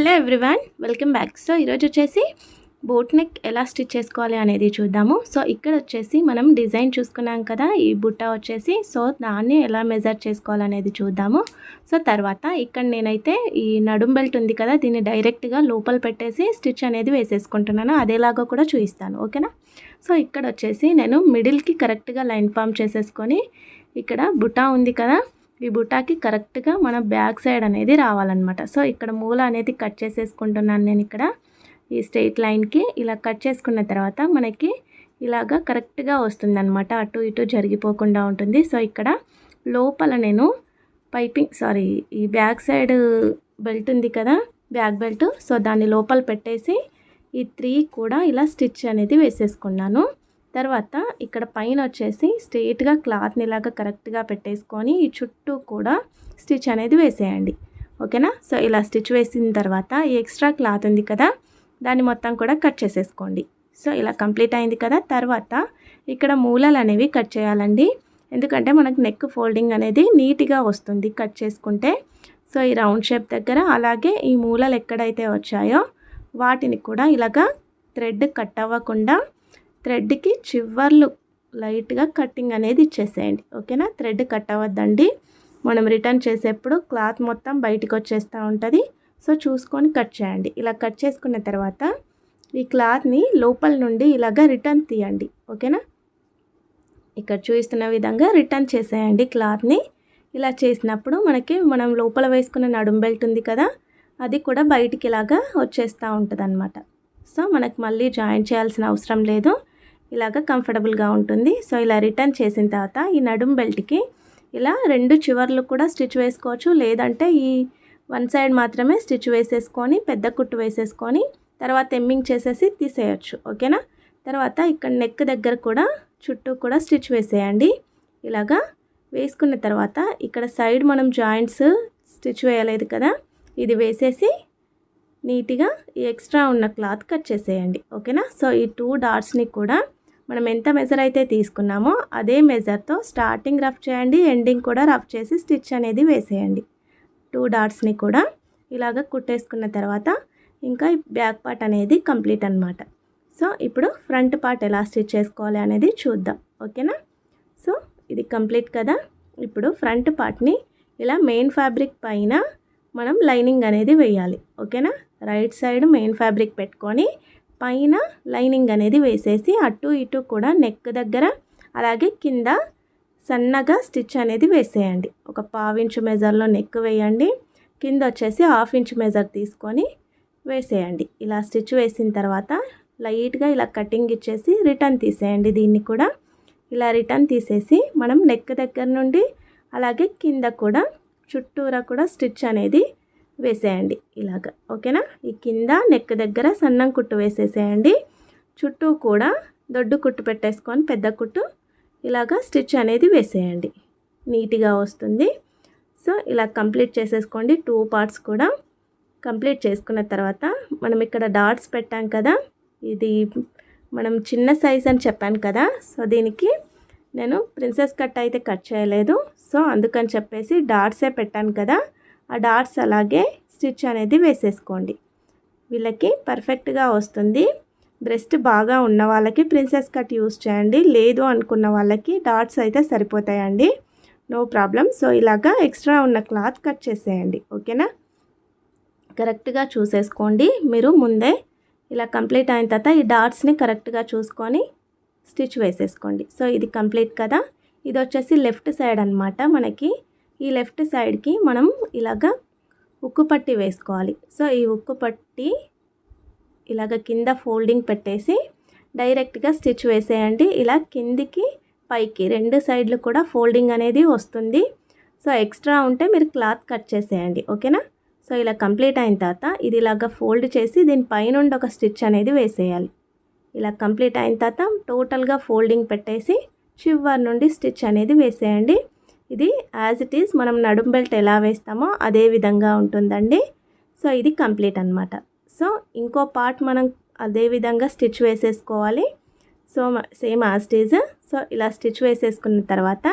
Hello everyone welcome back. So ఈరోజు వచ్చేసి boat neck ఎలా స్టిచ్ చేసుకోవాలి అనేది చూద్దాము. సో ఇక్కడ వచ్చేసి మనం డిజైన్ చూసుకున్నాం కదా ఈ బుట్ట వచ్చేసి. సో దాన్ని ఎలా మెజర్ చేసుకోవాలనేది చూద్దాము. సో తర్వాత ఇక్కడ నేనైతే ఈ నడుం బెల్ట్ ఉంది కదా దీన్ని డైరెక్ట్గా లోపల పెట్టేసి స్టిచ్ అనేది వేసేసుకుంటున్నాను. అదేలాగా కూడా చూపిస్తాను ఓకేనా? సో ఇక్కడ వచ్చేసి నేను మిడిల్కి కరెక్ట్గా లైన్ ఫామ్ చేసేసుకొని ఇక్కడ బుట్ట ఉంది కదా ఈ బుటాకి కరెక్ట్గా మన బ్యాక్ సైడ్ అనేది రావాలన్నమాట. సో ఇక్కడ మూల అనేది కట్ చేసేసుకుంటున్నాను నేను ఇక్కడ. ఈ స్ట్రెయిట్ లైన్కి ఇలా కట్ చేసుకున్న తర్వాత మనకి ఇలాగా కరెక్ట్గా వస్తుందన్నమాట. అటు ఇటు జరిగిపోకుండా ఉంటుంది. సో ఇక్కడ లోపల నేను పైపింగ్ సారీ ఈ బ్యాక్ సైడ్ బెల్ట్ ఉంది కదా బ్యాక్ బెల్ట్. సో దాన్ని లోపల పెట్టేసి ఈ త్రీ కూడా ఇలా స్టిచ్ అనేది వేసేసుకున్నాను. తర్వాత ఇక్కడ పైన వచ్చేసి స్ట్రెయిట్గా క్లాత్ని ఇలాగా కరెక్ట్గా పెట్టేసుకొని ఈ చుట్టూ కూడా స్టిచ్ అనేది వేసేయండి. ఓకేనా? సో ఇలా స్టిచ్ వేసిన తర్వాత ఈ ఎక్స్ట్రా క్లాత్ ఉంది కదా దాన్ని మొత్తం కూడా కట్ చేసేసుకోండి. సో ఇలా కంప్లీట్ అయింది కదా తర్వాత ఇక్కడ మూలలు అనేవి కట్ చేయాలండి. ఎందుకంటే మనకు నెక్ ఫోల్డింగ్ అనేది నీట్గా వస్తుంది కట్ చేసుకుంటే. సో ఈ రౌండ్ షేప్ దగ్గర అలాగే ఈ మూలలు ఎక్కడైతే వచ్చాయో వాటిని కూడా ఇలాగా థ్రెడ్ కట్ అవ్వకుండా థ్రెడ్కి చివర్లు లైట్గా కట్టింగ్ అనేది ఇచ్చేసేయండి. ఓకేనా? థ్రెడ్ కట్ అవ్వద్దండి. మనం రిటర్న్ చేసేప్పుడు క్లాత్ మొత్తం బయటకు వచ్చేస్తూ ఉంటుంది. సో చూసుకొని కట్ చేయండి. ఇలా కట్ చేసుకున్న తర్వాత ఈ క్లాత్ని లోపల నుండి ఇలాగా రిటర్న్ తీయండి. ఓకేనా? ఇక్కడ చూపిస్తున్న విధంగా రిటర్న్ చేసేయండి క్లాత్ని. ఇలా చేసినప్పుడు మనకి మనం లోపల వేసుకున్న నడుం బెల్ట్ ఉంది కదా అది కూడా బయటికి ఇలాగా వచ్చేస్తూ ఉంటుంది అనమాట సో మనకు మళ్ళీ జాయిన్ చేయాల్సిన అవసరం లేదు. ఇలాగ కంఫర్టబుల్గా ఉంటుంది. సో ఇలా రిటర్న్ చేసిన తర్వాత ఈ నడుం బెల్ట్కి ఇలా రెండు చివర్లు కూడా స్టిచ్ వేసుకోవచ్చు. లేదంటే ఈ వన్ సైడ్ మాత్రమే స్టిచ్ వేసేసుకొని పెద్ద కుట్టు వేసేసుకొని తర్వాత ఎమ్మింగ్ చేసేసి తీసేయచ్చు. ఓకేనా? తర్వాత ఇక్కడ నెక్ దగ్గర కూడా చుట్టూ కూడా స్టిచ్ వేసేయండి. ఇలాగా వేసుకున్న తర్వాత ఇక్కడ సైడ్ మనం జాయింట్స్ స్టిచ్ వేయలేదు కదా? ఇది వేసేసి నీట్గా ఈ ఎక్స్ట్రా ఉన్న క్లాత్ కట్ చేసేయండి. ఓకేనా? సో ఈ టూ డాట్స్ని కూడా మనం ఎంత మెజర్ అయితే తీసుకున్నామో అదే మెజర్తో స్టార్టింగ్ రఫ్ చేయండి ఎండింగ్ కూడా రఫ్ చేసి స్టిచ్ అనేది వేసేయండి. టూ డాట్స్ని కూడా ఇలాగ కుట్టేసుకున్న తర్వాత ఇంకా బ్యాక్ పార్ట్ అనేది కంప్లీట్ అనమాట సో ఇప్పుడు ఫ్రంట్ పార్ట్ ఎలా స్టిచ్ చేసుకోవాలి అనేది చూద్దాం. ఓకేనా? సో ఇది కంప్లీట్ కదా? ఇప్పుడు ఫ్రంట్ పార్ట్ని ఇలా మెయిన్ ఫ్యాబ్రిక్ పైన మనం లైనింగ్ అనేది వేయాలి. ఓకేనా? రైట్ సైడ్ మెయిన్ ఫ్యాబ్రిక్ పెట్టుకొని పైన లైనింగ్ అనేది వేసేసి అటు ఇటు కూడా నెక్ దగ్గర అలాగే కింద సన్నగా స్టిచ్ అనేది వేసేయండి. ఒక పావించు మెజర్లో నెక్ వేయండి. కింద వచ్చేసి హాఫ్ ఇంచ్ మెజర్ తీసుకొని వేసేయండి. ఇలా స్టిచ్ వేసిన తర్వాత లైట్గా ఇలా కటింగ్ ఇచ్చేసి రిటర్న్ తీసేయండి దీన్ని కూడా. ఇలా రిటర్న్ తీసేసి మనం నెక్ దగ్గర నుండి అలాగే కింద కూడా చుట్టూరా కూడా స్టిచ్ అనేది వేసేయండి ఇలాగ. ఓకేనా? ఈ కింద నెక్ దగ్గర సన్నం కుట్టు వేసేసేయండి. చుట్టూ కూడా దొడ్డు కుట్టు పెట్టేసుకొని పెద్ద కుట్టు ఇలాగ స్టిచ్ అనేది వేసేయండి. నీట్గా వస్తుంది. సో ఇలా కంప్లీట్ చేసేసుకోండి. టూ పార్ట్స్ కూడా కంప్లీట్ చేసుకున్న తర్వాత మనం ఇక్కడ డాట్స్ పెట్టాం కదా ఇది మనం చిన్న సైజ్ అని చెప్పాను కదా సో దీనికి నేను ప్రిన్సెస్ కట్ అయితే కట్ చేయలేదు. సో అందుకని చెప్పేసి డాట్సే పెట్టాను కదా ఆ డాట్స్ అలాగే స్టిచ్ అనేది వేసేసుకోండి. వీళ్ళకి పర్ఫెక్ట్గా వస్తుంది. బ్రెస్ట్ బాగా ఉన్న వాళ్ళకి ప్రిన్సెస్ కట్ యూస్ చేయండి. లేదు అనుకున్న వాళ్ళకి డాట్స్ అయితే సరిపోతాయండి. No problem. సో ఇలాగా ఎక్స్ట్రా ఉన్న క్లాత్ కట్ చేసేయండి. ఓకేనా? కరెక్ట్గా చూసేసుకోండి. మీరు ముందే ఇలా కంప్లీట్ అయిన తర్వాత ఈ డాట్స్ని కరెక్ట్గా చూసుకొని స్టిచ్ వేసేసుకోండి. సో ఇది కంప్లీట్ కదా? ఇది వచ్చేసి లెఫ్ట్ సైడ్ అనమాట మనకి. ఈ లెఫ్ట్ సైడ్కి మనం ఇలాగా ఉక్కు పట్టి వేసుకోవాలి. సో ఈ ఉక్కు పట్టి ఇలాగ కింద ఫోల్డింగ్ పెట్టేసి డైరెక్ట్గా స్టిచ్ వేసేయండి. ఇలా కిందికి పైకి రెండు సైడ్లు కూడా ఫోల్డింగ్ అనేది వస్తుంది. సో ఎక్స్ట్రా ఉంటే మీరు క్లాత్ కట్ చేసేయండి. ఓకేనా? సో ఇలా కంప్లీట్ అయిన తర్వాత ఇది ఇలాగ ఫోల్డ్ చేసి దీని పైనుండి ఒక స్టిచ్ అనేది వేసేయాలి. ఇలా కంప్లీట్ అయిన తర్వాత టోటల్గా ఫోల్డింగ్ పెట్టేసి చివరి నుండి స్టిచ్ అనేది వేసేయండి. ఇది యాజ్ ఇట్ ఈస్ మనం నడుం బెల్ట్ ఎలా వేస్తామో అదే విధంగా ఉంటుందండి. సో ఇది కంప్లీట్ అనమాట సో ఇంకో పార్ట్ మనం అదే విధంగా స్టిచ్ వేసేసుకోవాలి. సో సేమ్ యాజ్ సో ఇలా స్టిచ్ వేసేసుకున్న తర్వాత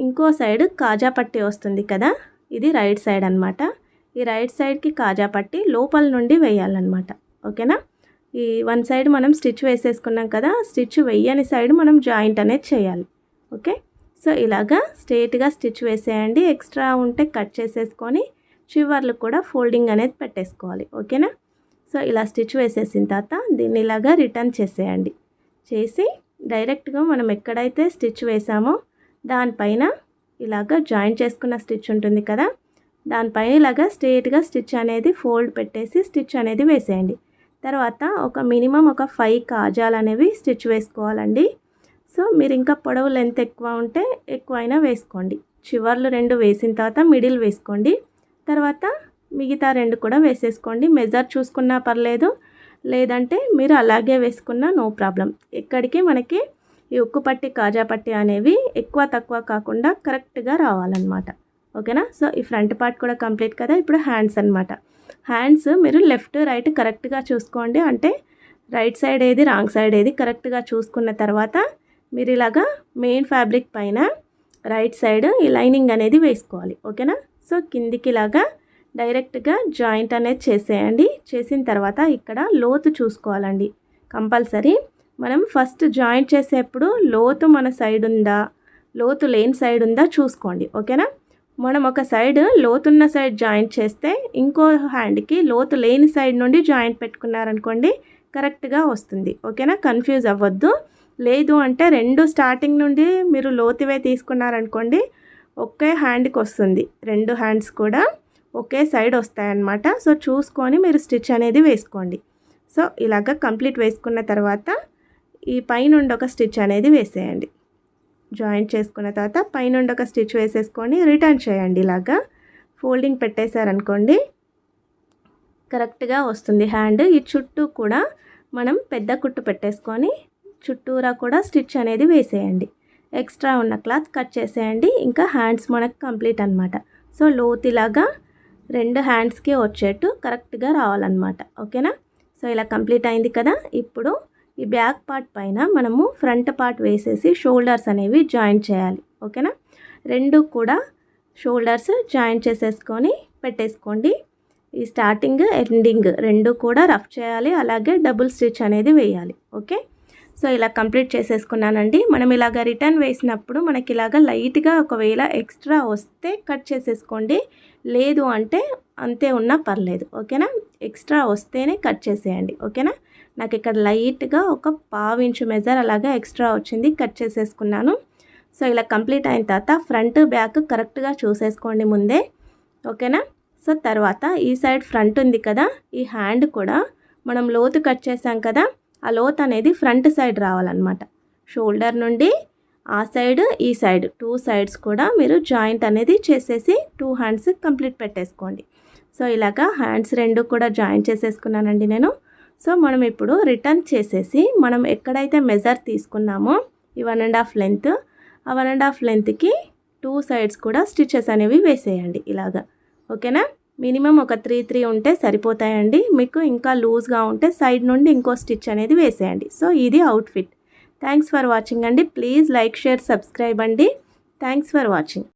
ఇంకో సైడ్ కాజా పట్టి వస్తుంది కదా ఇది రైట్ సైడ్ అనమాట ఈ రైట్ సైడ్కి కాజా పట్టి లోపల నుండి వేయాలన్నమాట. ఓకేనా? ఈ వన్ సైడ్ మనం స్టిచ్ వేసేసుకున్నాం కదా స్టిచ్ వెయ్యని సైడ్ మనం జాయింట్ అనేది చేయాలి. ఓకే? సో ఇలాగా స్ట్రేట్గా స్టిచ్ వేసేయండి. ఎక్స్ట్రా ఉంటే కట్ చేసేసుకొని చివర్లు కూడా ఫోల్డింగ్ అనేది పెట్టేసుకోవాలి. ఓకేనా? సో ఇలా స్టిచ్ వేసేసిన తర్వాత దీన్ని ఇలాగా రిటర్న్ చేసేయండి. చేసి డైరెక్ట్గా మనం ఎక్కడైతే స్టిచ్ వేసామో దానిపైన ఇలాగ జాయిన్ చేసుకున్న స్టిచ్ ఉంటుంది కదా? దానిపైన ఇలాగా స్ట్రేట్గా స్టిచ్ అనేది ఫోల్డ్ పెట్టేసి స్టిచ్ అనేది వేసేయండి. తర్వాత ఒక మినిమం ఒక ఫైవ్ కాజాలు అనేవి స్టిచ్ వేసుకోవాలండి. సో మీరు ఇంకా పొడవు లెంత్ ఎక్కువ ఉంటే ఎక్కువైనా వేసుకోండి. చివర్లు రెండు వేసిన తర్వాత మిడిల్ వేసుకోండి. తర్వాత మిగతా రెండు కూడా వేసేసుకోండి. మెజర్ చూసుకున్నా పర్లేదు. లేదంటే మీరు అలాగే వేసుకున్నా నో ప్రాబ్లం. ఇక్కడికి మనకి ఈ ఉక్కు పట్టి కాజా పట్టి అనేవి ఎక్కువ తక్కువ కాకుండా కరెక్ట్గా రావాలన్నమాట. ఓకేనా? సో ఈ ఫ్రంట్ పార్ట్ కూడా కంప్లీట్ కదా? ఇప్పుడు హ్యాండ్స్ అనమాట హ్యాండ్స్ మీరు లెఫ్ట్ రైట్ కరెక్ట్గా చూసుకోండి. అంటే రైట్ సైడ్ ఏది రాంగ్ సైడ్ ఏది కరెక్ట్గా చూసుకున్న తర్వాత మీరు ఇలాగా మెయిన్ ఫ్యాబ్రిక్ పైన రైట్ సైడ్ ఈ లైనింగ్ అనేది వేసుకోవాలి. ఓకేనా? సో కిందికి ఇలాగా డైరెక్ట్గా జాయింట్ అనేది చేసేయండి. చేసిన తర్వాత ఇక్కడ లోతు చూసుకోవాలండి. కంపల్సరీ మనం ఫస్ట్ జాయింట్ చేసేప్పుడు లోతు మన సైడ్ ఉందా? లోతు లేని సైడ్ ఉందా చూసుకోండి. ఓకేనా? మనం ఒక సైడ్ లోతున్న సైడ్ జాయింట్ చేస్తే ఇంకో హ్యాండ్కి లోతు లేని సైడ్ నుండి జాయింట్ పెట్టుకున్నారనుకోండి కరెక్ట్గా వస్తుంది. ఓకేనా? కన్ఫ్యూజ్ అవ్వద్దు. లేదు అంటే రెండు స్టార్టింగ్ నుండి మీరు లోతువే తీసుకున్నారనుకోండి ఒకే హ్యాండ్కి వస్తుంది. రెండు హ్యాండ్స్ కూడా ఒకే సైడ్ వస్తాయన్నమాట. సో చూసుకొని మీరు స్టిచ్ అనేది వేసుకోండి. సో ఇలాగ కంప్లీట్ వేసుకున్న తర్వాత ఈ పైనుండి ఒక స్టిచ్ అనేది వేసేయండి. జాయింట్ చేసుకున్న తర్వాత పైనుండి ఒక స్టిచ్ వేసేసుకొని రిటర్న్ చేయండి ఇలాగా. ఫోల్డింగ్ పెట్టేశారనుకోండి కరెక్ట్గా వస్తుంది హ్యాండ్ ఈ చుట్టూ కూడా మనం పెద్ద కుట్టు పెట్టేసుకొని చుట్టూరా కూడా స్టిచ్ అనేది వేసేయండి. ఎక్స్ట్రా ఉన్న క్లాత్ కట్ చేసేయండి. ఇంకా హ్యాండ్స్ మనకు కంప్లీట్ అనమాట సో లోతిలాగా రెండు హ్యాండ్స్కి వచ్చేట్టు కరెక్ట్గా రావాలన్నమాట. ఓకేనా? సో ఇలా కంప్లీట్ అయింది కదా? ఇప్పుడు ఈ బ్యాక్ పార్ట్ పైన మనము ఫ్రంట్ పార్ట్ వేసేసి షోల్డర్స్ అనేవి జాయిన్ చేయాలి. ఓకేనా? రెండు కూడా షోల్డర్స్ జాయిన్ చేసేసుకొని పెట్టేసుకోండి. ఈ స్టార్టింగ్ ఎండింగ్ రెండు కూడా రఫ్ చేయాలి. అలాగే డబుల్ స్టిచ్ అనేది వేయాలి. ఓకే? సో ఇలా కంప్లీట్ చేసేసుకున్నానండి. మనం ఇలాగ రిటర్న్ వేసినప్పుడు మనకి ఇలాగ లైట్గా ఒకవేళ ఎక్స్ట్రా వస్తే కట్ చేసేసుకోండి. లేదు అంటే అంతే ఉన్నా పర్లేదు. ఓకేనా? ఎక్స్ట్రా వస్తేనే కట్ చేసేయండి. ఓకేనా? నాకు ఇక్కడ లైట్గా ఒక పావించు ఇంచు మెజర్ అలాగా ఎక్స్ట్రా వచ్చింది. కట్ చేసేసుకున్నాను. సో ఇలా కంప్లీట్ అయిన తర్వాత ఫ్రంట్ బ్యాక్ కరెక్ట్గా చూసేసుకోండి ముందే. ఓకేనా? సో తర్వాత ఈ సైడ్ ఫ్రంట్ ఉంది కదా? ఈ హ్యాండ్ కూడా మనం లోతు కట్ చేసాం కదా? ఆ లోత్ అనేది ఫ్రంట్ సైడ్ రావాలన్నమాట. షోల్డర్ నుండి ఆ సైడ్ ఈ సైడ్ టూ సైడ్స్ కూడా మీరు జాయింట్ అనేది చేసేసి టూ హ్యాండ్స్ కంప్లీట్ పెట్టేసుకోండి. సో ఇలాగా హ్యాండ్స్ రెండు కూడా జాయింట్ చేసేసుకున్నానండి నేను. సో మనం ఇప్పుడు రిటర్న్ చేసేసి మనం ఎక్కడైతే మెజర్ తీసుకున్నామో ఈ వన్ అండ్ హాఫ్ లెంత్ ఆ వన్ అండ్ హాఫ్ లెంత్కి టూ సైడ్స్ కూడా స్టిచెస్ అనేవి వేసేయండి ఇలాగా. ఓకేనా? మినిమం ఒక త్రీ త్రీ ఉంటే సరిపోతాయండి. మీకు ఇంకా లూజ్గా ఉంటే సైడ్ నుండి ఇంకో స్టిచ్ అనేది వేసేయండి. సో ఇది అవుట్ఫిట్. థ్యాంక్స్ ఫర్ వాచింగ్ అండి. ప్లీజ్ లైక్ షేర్ సబ్స్క్రైబ్ అండి. Thanks for watching.